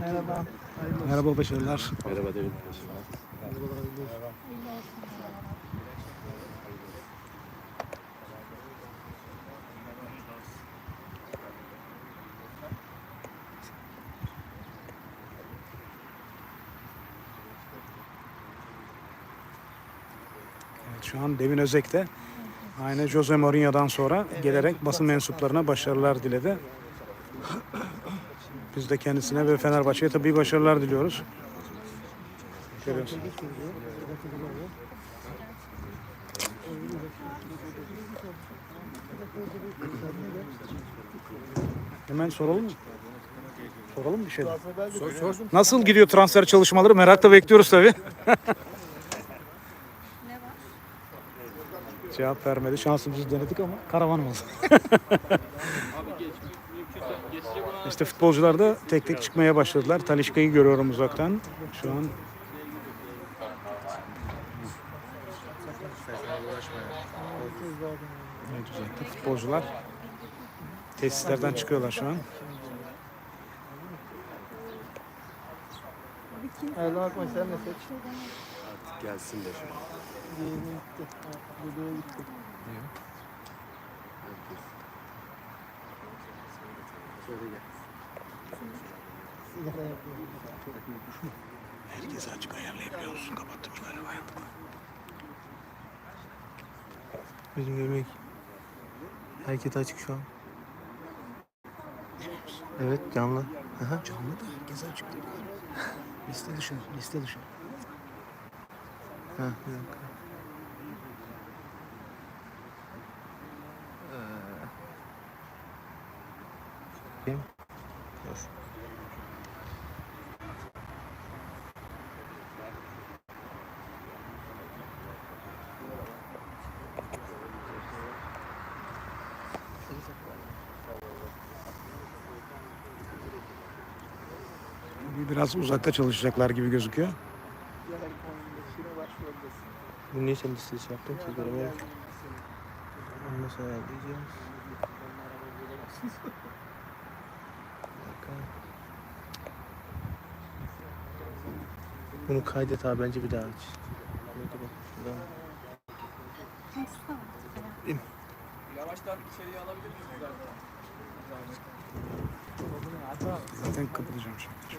Merhaba. Merhaba başarılar. Merhaba Devin. Evet, şu an Devin Özek'te. Aynı Jose Mourinho'dan sonra gelerek basın mensuplarına başarılar diledi. Biz de kendisine ve Fenerbahçe'ye tabii başarılar diliyoruz. Hemen soralım mı? Soralım bir şey. Nasıl gidiyor transfer çalışmaları? Merakla bekliyoruz tabii. Cevap vermedi. Şansımızı denedik ama karavan oldu. işte futbolcular da tek tek çıkmaya başladılar. Talişka'yı görüyorum uzaktan. Şu an Evet, futbolcular tesislerden çıkıyorlar şu an. Bakma sen ne seç? Gelsin de gitti. Bebeğe gitti. Herkes açık ayarlayabiliyor musun? Kapattım galiba. Bizim yemek. Hareket açık şu an. Evet canlı. Aha. Canlı da herkes açık değil. Liste dışı, liste dışı. Ha, bir dakika. Bakayım. Dur. Biraz uzakta çalışacaklar gibi gözüküyor. Bu niye sen listesi yaptın ki? Göremiyorum. Onu nasıl ayarlayacağız? Bunu kaydet abi bence bir daha aç. Hadi bak şuradan. Zaten kapatacağım şimdi.